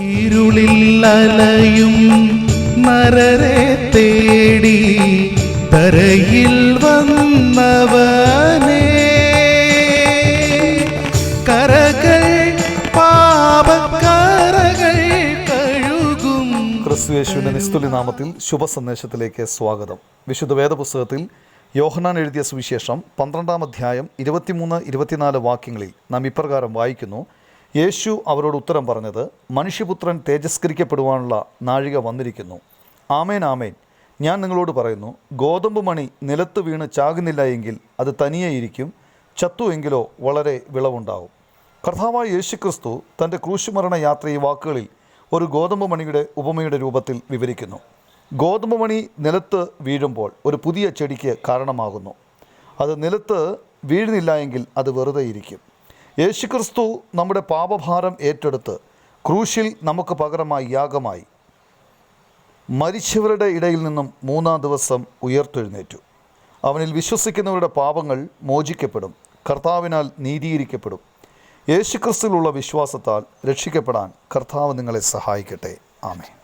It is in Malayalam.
ഇരുളിൽ അലയും നരരെ തേടി തരയിൽ വന്നവനേ. കരകൾ പാപക്കരകൾ കഴുകും. ക്രിസ്തുയേശുവിന്റെ നിസ്തുലി നാമത്തിൽ ശുഭ സന്ദേശത്തിലേക്ക് സ്വാഗതം. വിശുദ്ധ വേദപുസ്തകത്തിൽ യോഹനാൻ എഴുതിയ സുവിശേഷം പന്ത്രണ്ടാം അധ്യായം ഇരുപത്തിമൂന്ന് ഇരുപത്തിനാല് വാക്യങ്ങളിൽ നാം ഇപ്രകാരം വായിക്കുന്നു. യേശു അവരോട് ഉത്തരം പറഞ്ഞത് മനുഷ്യപുത്രൻ തേജസ്കരിക്കപ്പെടുവാനുള്ള നാഴിക വന്നിരിക്കുന്നു. ആമേൻ ആമേൻ. ഞാൻ നിങ്ങളോട് പറയുന്നു ഗോതമ്പ് മണി നിലത്ത് വീണ് ചാകുന്നില്ല എങ്കിൽ അത് തനിയെ ഇരിക്കും ചത്തു എങ്കിലോ വളരെ വിളവുണ്ടാവും. കർത്താവായ യേശു ക്രിസ്തു തന്റെ ക്രൂശുമരണ യാത്ര ഈ വാക്കുകളിൽ ഒരു ഗോതമ്പ് മണിയുടെ ഉപമയുടെ രൂപത്തിൽ വിവരിക്കുന്നു. ഗോതമ്പ് മണി നിലത്ത് വീഴുമ്പോൾ ഒരു പുതിയ ചെടിക്ക് കാരണമാകുന്നു. അത് നിലത്ത് വീഴുന്നില്ല എങ്കിൽ അത് വെറുതെ ഇരിക്കും. യേശുക്രിസ്തു നമ്മുടെ പാപഭാരം ഏറ്റെടുത്ത് ക്രൂശിൽ നമുക്ക് പകരമായി യാഗമായി മരിച്ചവരുടെ ഇടയിൽ നിന്നും മൂന്നാം ദിവസം ഉയർത്തെഴുന്നേറ്റു. അവനിൽ വിശ്വസിക്കുന്നവരുടെ പാപങ്ങൾ മോചിക്കപ്പെടും. കർത്താവിനാൽ നീതീകരിക്കപ്പെടും. യേശുക്രിസ്തുവിലുള്ള വിശ്വാസത്താൽ രക്ഷിക്കപ്പെടാൻ കർത്താവ് നിങ്ങളെ സഹായിക്കട്ടെ. ആമേ